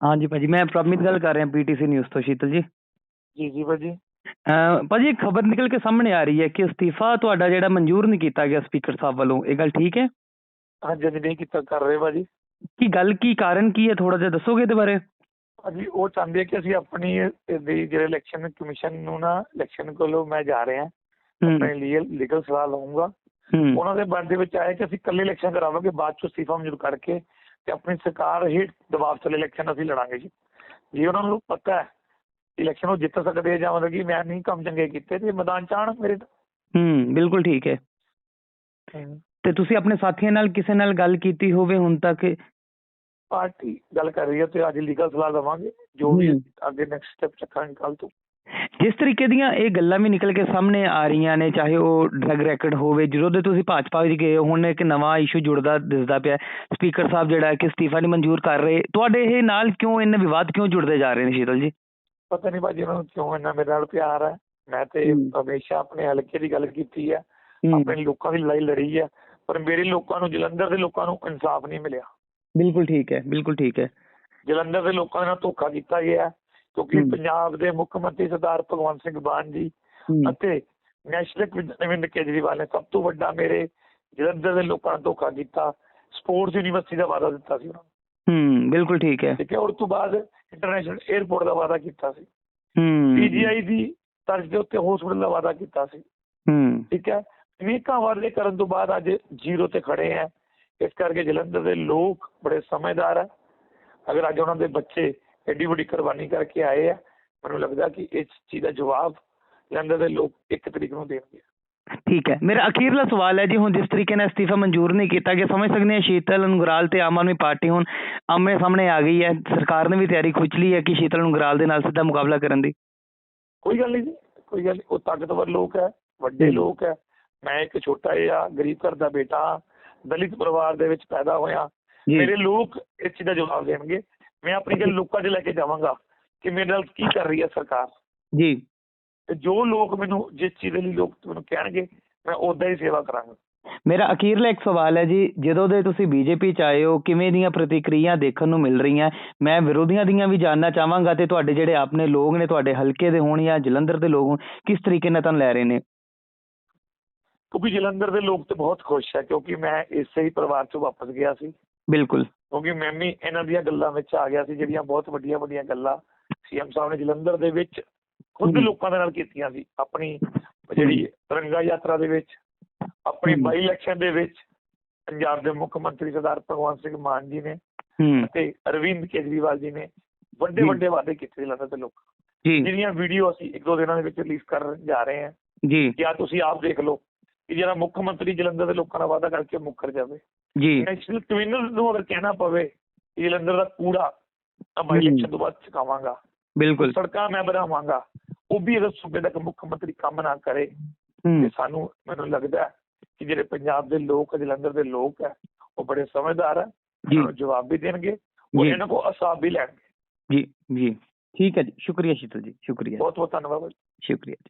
ਹਾਂਜੀ ਭਾਜੀ ਮੈਂ ਪ੍ਰਭਮੀਤ ਗੱਲ ਕਰ ਰਿਹਾ ਪੀਟੀਸੀ ਨਿਊਜ਼ ਤੋਂ ਸ਼ੀਤਲ ਜੀ। ਜੀ ਜੀ ਭਾਜੀ। ਭਾਜੀ ਇੱਕ ਖਬਰ ਨਿਕਲ ਕੇ ਸਾਹਮਣੇ ਆ ਰਹੀ ਹੈ ਕਿ ਅਸਤੀਫਾ ਤੁਹਾਡਾ ਜਿਹੜਾ ਮਨਜ਼ੂਰ ਨਹੀਂ ਕੀਤਾ ਗਿਆ ਸਪੀਕਰ ਸਾਹਿਬ ਵੱਲੋਂ ਇਹ ਗੱਲ ਠੀਕ ਹੈ? ਹਾਂਜੀ ਹਾਂਜੀ ਨਹੀਂ ਕੀਤਾ ਕਰ ਰਹੇ ਭਾਜੀ। ਕੀ ਗੱਲ ਕੀ ਕਾਰਨ ਕੀ ਹੈ? ਥੋੜਾ ਜਿਹਾ ਦੱਸੋਗੇ ਇਹਦੇ ਬਾਰੇ? ਭਾਜੀ ਉਹ ਚਾਹੁੰਦੇ ਕਿ ਅਸੀਂ ਆਪਣੀ ਜਿਹੜੇ ਇਲੈਕਸ਼ਨ ਕਮਿਸ਼ਨ ਨੂੰ ਨਾ ਇਲੈਕਸ਼ਨ ਕੋਲੋਂ ਮੈਂ ਜਾ ਰਿਹਾ ਆਪਣੇ ਲੀਗਲ ਲੀਗਲ ਸਲਾਹ ਲਵਾਂਗਾ ਉਹਨਾਂ ਦੇ ਮਨ ਦੇ ਵਿੱਚ ਆਇਆ ਕਿ ਅਸੀਂ ਇਕੱਲੇ ਇਲੈਕਸ਼ਨ ਕਰਾਵਾਂਗੇ ਬਾਅਦ ਚ ਅਸਤੀਫਾ ਮਨਜ਼ੂਰ ਕਰਕੇ ਤੇ ਆਪਣੀ ਸਰਕਾਰ ਹੇਠ ਦਬਾਅ ਥੱਲੇ ਇਲੈਕਸ਼ਨ ਅਸੀਂ ਲੜਾਂਗੇ ਜੀ। ਜੇ ਉਹਨਾਂ ਨੂੰ ਪਤਾ ਹੈ ਇਲੈਕਸ਼ਨ ਉਹ ਜਿੱਤ ਸਕਦੇ ਆ ਜਾਂ ਮਤਲਬ ਕਿ ਮੈਂ ਨਹੀਂ ਕੰਮ ਚੰਗੇ ਕੀਤੇ ਤੇ ਮੈਦਾਨ ਚ ਆਉਣ ਮੇਰੇ ਹੂੰ ਬਿਲਕੁਲ ਠੀਕ ਹੈ। ਤੇ ਤੁਸੀਂ ਆਪਣੇ ਸਾਥੀਆਂ ਨਾਲ ਕਿਸੇ ਨਾਲ ਗੱਲ ਕੀਤੀ ਹੋਵੇ ਹੁਣ ਤੱਕ? ਪਾਰਟੀ ਗੱਲ ਕਰ ਰਹੀ ਹੈ ਤੇ ਅੱਜ ਲੀਗਲ ਸਲਾਹ ਲਵਾਂਗੇ ਜੋ ਵੀ। ਅੱਗੇ ਨੈਕਸਟ ਸਟੈਪ ਚੱਕਾਂਗੇ ਕੱਲ ਤੋਂ। ਜਿਸ ਤਰੀਕੇ ਦੀਆਂ ਇਹ ਗੱਲਾਂ ਵੀ ਨਿਕਲ ਕੇ ਸਾਹਮਣੇ ਆ ਰਹੀਆਂ ਨੇ ਚਾਹੇ ਉਹ ਡਰਗ ਰੈਕਟ ਹੋਵੇ ਜਦੋਂ ਦੇ ਤੁਸੀਂ ਭਾਜਪਾ ਵਿੱਚ ਗਏ ਹੁਣ ਇੱਕ ਨਵਾਂ ਇਸ਼ੂ ਜੁੜਦਾ ਦਿਸਦਾ ਪਿਆ ਸਪੀਕਰ ਸਾਹਿਬ ਜਿਹੜਾ ਕਿ ਅਸਤੀਫਾ ਨਹੀਂ ਮਨਜ਼ੂਰ ਕਰ ਰਹੇ ਤੁਹਾਡੇ ਇਹ ਨਾਲ ਕਿਉਂ ਇੰਨੇ ਵਿਵਾਦ ਕਿਉਂ ਜੁੜਦੇ ਜਾ ਰਹੇ ਨੇ ਸ਼ੀਤਲ ਜੀ? ਪਤਾ ਨਹੀਂ ਭਾਜੀ ਉਹਨਾਂ ਨੂੰ ਕਿਉਂ ਇੰਨਾ ਮੇਰੇ ਨਾਲ ਪਿਆਰ ਹੈ। ਮੈਂ ਤੇ। ਹਮੇਸ਼ਾ ਆਪਣੇ ਹਲਕੇ ਦੀ ਗੱਲ ਕੀਤੀ ਹੈ। ਆਪਣੇ ਲੋਕਾਂ ਦੀ ਲੜਾਈ ਲੜੀ ਹੈ ਪਰ ਮੇਰੇ ਲੋਕਾਂ ਨੂੰ ਜਲੰਧਰ ਦੇ ਲੋਕਾਂ ਨੂੰ ਇਨਸਾਫ ਨਹੀਂ ਮਿਲਿਆ। ਬਿਲਕੁਲ ਠੀਕ ਹੈ ਬਿਲਕੁਲ ਠੀਕ ਹੈ। ਜਲੰਧਰ ਦੇ ਲੋਕਾਂ ਨਾਲ ਧੋਖਾ ਕੀਤਾ ਗਿਆ ਕਿਉਂਕਿ। ਪੰਜਾਬ ਦੇ ਮੁੱਖ ਮੰਤਰੀ ਸਰਦਾਰ ਭਗਵੰਤ ਸਿੰਘ ਮਾਨ ਜੀ ਅਤੇ ਨੈਸ਼ਨਲ ਅਰਵਿੰਦ ਕੇਜਰੀਵਾਲ ਨੇ ਸਭ ਤੋਂ ਵੱਡਾ ਮੇਰੇ ਜਲੰਧਰ ਦੇ ਲੋਕਾਂ ਨਾਲ ਧੋਖਾ ਕੀਤਾ ਸਪੋਰਟਸ ਯੂਨੀਵਰਸਿਟੀ ਦਾ ਵਾਅਦਾ ਦਿੱਤਾ ਸੀ ਉਹਨਾਂ ਨੂੰ। ਹੂੰ ਬਿਲਕੁਲ ਠੀਕ ਹੈ। ਠੀਕ ਹੈ ਉਸ ਤੋਂ ਬਾਅਦ ਇੰਟਰਨੈਸ਼ਨਲ 에ਅਰਪੋਰਟ ਦਾ ਵਾਅਦਾ ਕੀਤਾ ਸੀ। ਹੂੰ। ਪੀਜੀਆਈ ਦੀ ਤਰਜ਼ ਦੇ ਉੱਤੇ ਹਸਪੀਟਲ ਦਾ ਵਾਅਦਾ ਕੀਤਾ ਸੀ। ਹੂੰ। ਠੀਕ ਹੈ ਅਨੇਕਾਂ ਵਾਅਦੇ ਕਰਨ ਤੋਂ ਬਾਅਦ ਅੱਜ ਜ਼ੀਰੋ ਤੇ ਖੜੇ ਹੈ। ਇਸ ਕਰਕੇ ਜਲੰਧਰ ਦੇ ਲੋਕ ਬੜੇ ਸਮਝਦਾਰ ਹੈ। ਅਗਰ ਅੱਜ ਉਹਨਾਂ ਦੇ ਬੱਚੇ ਐਡੀ ਵੱਡੀ ਕੁਰਬਾਨੀ ਕਰਕੇ ਆਏ ਆ ਮੈਨੂੰ ਲੱਗਦਾ ਕਿ ਇਸ ਚੀਜ਼ ਦਾ ਜਵਾਬ ਜਲੰਧਰ ਦੇ ਲੋਕ ਇੱਕ ਤਰੀਕ ਨੂੰ ਦੇਣਗੇ। ਠੀਕ ਹੈ। ਮੇਰਾ ਅਖੀਰਲਾ ਸਵਾਲ ਹੈ ਜੀ ਹੁਣ ਜਿਸ ਤਰੀਕੇ ਨਾਲ ਅਸਤੀਫਾ ਮਨਜ਼ੂਰ ਨਹੀਂ ਕੀਤਾ ਗਿਆ ਸਮਝ ਸਕਦੇ ਹਾਂ ਸ਼ੀਤਲ ਅੰਗਰਾਲ ਤੇ ਆਮ ਆਦਮੀ ਪਾਰਟੀ ਹੁਣ ਆਮੇ ਸਾਹਮਣੇ ਆ ਗਈ ਹੈ। ਸਰਕਾਰ ਨੇ ਵੀ ਤਿਆਰੀ ਖੁੱਚ ਲਈ ਹੈ ਕਿ ਸ਼ੀਤਲ ਅੰਗਰਾਲ ਦੇ ਨਾਲ ਸਿੱਧਾ ਮੁਕਾਬਲਾ ਕਰਨ ਦੀ। ਕੋਈ ਗੱਲ ਨਹੀਂ ਜੀ ਕੋਈ ਗੱਲ ਉਹ ਤਾਕਤਵਰ ਲੋਕ ਹੈ ਵੱਡੇ। ਲੋਕ ਹੈ। ਮੈਂ ਇੱਕ ਛੋਟਾ ਜਿਹਾ ਗਰੀਬ ਘਰ ਦਾ ਬੇਟਾ ਦਲਿਤ ਪਰਿਵਾਰ ਦੇ ਵਿੱਚ ਪੈਦਾ ਹੋਇਆ। ਮੇਰੇ ਲੋਕ ਇਸ ਚੀਜ਼ ਦਾ ਜਵਾਬ ਦੇਣਗੇ। ਮੈਂ ਆਪਣੀ ਗੱਲ ਲੋਕਾਂ 'ਚ ਲੈ ਕੇ ਜਾਵਾਂਗਾ ਕਿ ਮੇਰੇ ਨਾਲ ਕੀ ਕਰ ਰਹੀ ਹੈ ਸਰਕਾਰ। ਜੀ। ਤੇ ਜੋ ਲੋਕ ਮੈਨੂੰ ਜਿਸ ਚੀਜ਼ ਦੇ ਲਈ ਲੋਕ ਮੈਨੂੰ ਕਹਿਣਗੇ ਮੈਂ ਉਦਾਂ ਹੀ ਸੇਵਾ ਕਰਾਂਗਾ। ਮੇਰਾ ਅਖੀਰਲਾ ਇੱਕ ਸਵਾਲ ਹੈ ਜੀ ਜਦੋਂ ਦੇ ਤੁਸੀਂ ਬੀਜੇਪੀ ਚ ਆਏ ਹੋ ਕਿਵੇਂ ਦੀਆਂ ਪ੍ਰਤੀਕਿਰਿਆ ਦੇਖਣ ਨੂੰ ਮਿਲ ਰਹੀਆਂ? ਮੈਂ ਵਿਰੋਧੀਆਂ ਦੀਆਂ ਵੀ ਜਾਨਣਾ ਚਾਹਾਂਗਾ ਤੇ ਤੁਹਾਡੇ ਜਿਹੜੇ ਆਪਣੇ ਲੋਕ ਨੇ ਤੁਹਾਡੇ ਹਲਕੇ ਦੇ ਹੋਣ ਜਾਂ ਜਲੰਧਰ ਦੇ ਲੋਕ ਕਿਸ ਤਰੀਕੇ ਨਾਲ ਤੁਹਾਨੂੰ ਲੈ ਰਹੇ ਨੇ? ਕਿਉਂਕਿ ਜਲੰਧਰ ਦੇ ਲੋਕ ਤੇ ਬਹੁਤ ਖੁਸ਼ ਹੈ ਕਿਉਂਕਿ ਮੈਂ ਇਸੇ ਹੀ ਪਰਿਵਾਰ 'ਚੋਂ ਵਾਪਸ ਗਿਆ ਸੀ। ਬਿਲਕੁਲ। ਕਿਉਂਕਿ ਮੈਂ ਵੀ ਇਹਨਾਂ ਦੀਆਂ ਗੱਲਾਂ ਵਿੱਚ ਆ ਗਿਆ ਸੀ ਜਿਹੜੀਆਂ ਬਹੁਤ ਵੱਡੀਆਂ ਵੱਡੀਆਂ ਗੱਲਾਂ ਸੀਐਮ ਸਾਹਿਬ ਨੇ ਜਲੰਧਰ ਦੇ ਵਿੱਚ ਖੁਦ। ਲੋਕਾਂ ਦੇ ਨਾਲ ਕੀਤੀਆਂ ਸੀ। ਆਪਣੀ ਜਿਹੜੀ ਤਿਰੰਗਾ ਯਾਤਰਾ ਦੇ ਵਿੱਚ ਆਪਣੀ। ਬਾਈ ਇਲੈਕਸ਼ਨ ਦੇ ਵਿੱਚ ਪੰਜਾਬ ਦੇ ਮੁੱਖ ਮੰਤਰੀ ਸਰਦਾਰ ਭਗਵੰਤ ਸਿੰਘ ਮਾਨ ਜੀ ਨੇ ਅਤੇ ਅਰਵਿੰਦ ਕੇਜਰੀਵਾਲ ਜੀ ਨੇ ਵੱਡੇ। ਵੱਡੇ ਵਾਅਦੇ ਕੀਤੇ ਜਲੰਧਰ ਦੇ ਲੋਕ। ਜਿਹੜੀਆਂ ਵੀਡੀਓ ਅਸੀਂ ਇੱਕ ਦੋ ਦਿਨਾਂ ਦੇ ਵਿੱਚ ਰਿਲੀਜ਼ ਕਰਨ ਜਾ ਰਹੇ ਹਾਂ ਜੀ। ਜਾਂ ਤੁਸੀਂ ਆਪ ਦੇਖ ਲਓ ਕਿ ਜਿਹੜਾ ਮੁੱਖ ਮੰਤਰੀ ਜਲੰਧਰ ਦੇ ਲੋਕਾਂ ਨਾਲ ਵਾਅਦਾ ਕਰਕੇ ਮੁੱਕਰ ਜਾਵੇ। ਜੀ। ਨੈਸ਼ਨਲ ਕਮਿਊਨਲ ਨੂੰ ਅਗਰ ਕਹਿਣਾ ਪਵੇ ਜਲੰਧਰ ਦਾ ਕੂੜਾ ਹੂੰ। ਇਲੈਕਸ਼ਨ ਤੋਂ ਬਾਅਦ ਚੁਕਾਵਾਂਗਾ। ਬਿਲਕੁਲ। ਸੜਕਾਂ ਮੈਂ ਬਣਾਵਾਂਗਾ। ਉਹ ਵੀ ਅਗਰ ਸੂਬੇ ਦਾ ਮੁੱਖ ਮੰਤਰੀ ਕੰਮ ਨਾ ਕਰੇ ਤੇ ਸਾਨੂੰ ਮੈਨੂੰ ਲੱਗਦਾ ਹੈ ਕਿ ਜਿਹੜੇ ਪੰਜਾਬ ਦੇ ਲੋਕ ਜਲੰਧਰ ਦੇ ਲੋਕ ਹੈ ਉਹ ਬੜੇ ਸਮਝਦਾਰ ਹੈ ਨੂੰ ਜਵਾਬ ਵੀ ਦੇਣਗੇ ਉਹ ਇਹਨਾਂ ਕੋ ਅਸਾਬ ਵੀ ਲੈਣਗੇ। ਜੀ ਜੀ। ਠੀਕ ਹੈ ਜੀ। ਸ਼ੁਕਰੀਆ ਸ਼ੀਤਲ ਜੀ। ਸ਼ੁਕਰੀਆ। ਬਹੁਤ ਬਹੁਤ ਧੰਨਵਾਦ। ਸ਼ੁਕਰੀਆ